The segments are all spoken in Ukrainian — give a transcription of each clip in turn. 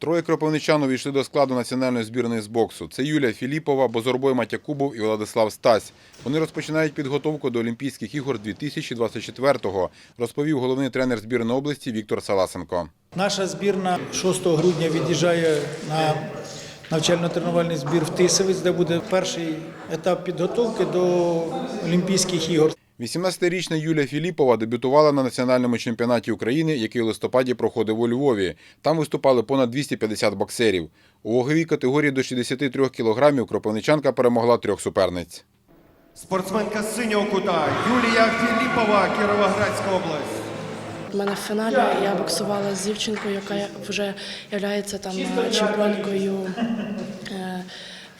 Троє кропивничан увійшли до складу національної збірної з боксу. Це Юлія Філіпова, Бозорбой Матякубов і Владислав Стась. Вони розпочинають підготовку до Олімпійських ігор 2024-го, розповів головний тренер збірної області Віктор Саласенко. Наша збірна 6 грудня від'їжджає на навчально-тренувальний збір в Тисовець, де буде перший етап підготовки до Олімпійських ігор. 18-річна Юлія Філіпова дебютувала на національному чемпіонаті України, який у листопаді проходив у Львові. Там виступали понад 250 боксерів. У ваговій категорії до 63 кілограмів кропивничанка перемогла трьох суперниць. Спортсменка з синього кута Юлія Філіпова, Кіровоградська область. У мене в фіналі я боксувала з дівчинкою, яка вже є там чемпіонкою.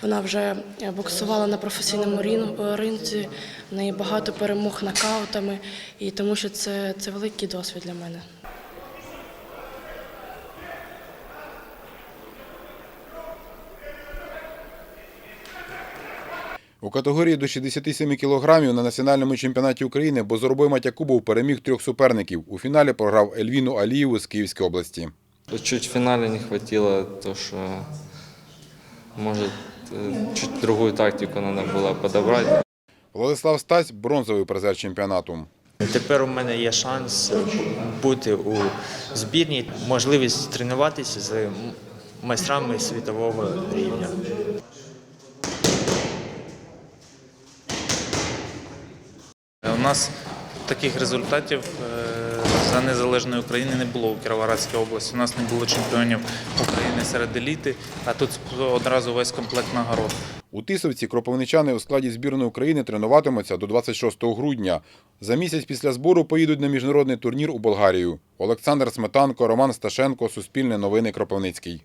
Е, Вона вже боксувала на професійному ринці, в неї багато перемог нокаутами, і тому що це, це великий досвід для мене. У категорії до 67 кілограмів на національному чемпіонаті України Бозорбой Матякубов переміг трьох суперників. У фіналі програв Ельвіну Алієву з Київської області. Чуть в финале не хватило, то что, может, э, чуть другую тактику надо было подобрать. Владислав Стась – бронзовий призер чемпіонату. Тепер у мене є шанс бути у збірній, можливість тренуватися з майстрами світового рівня. У нас таких результатів е, за незалежної України не було у Кіровоградській області. У нас не було чемпіонів України серед еліти, а тут одразу весь комплект нагород. У Тисовці кропивничани у складі збірної України тренуватимуться до 26 грудня. За місяць після збору поїдуть на міжнародний турнір у Болгарію. Олександр Сметанко, Роман Сташенко, Суспільне новини Кропивницький.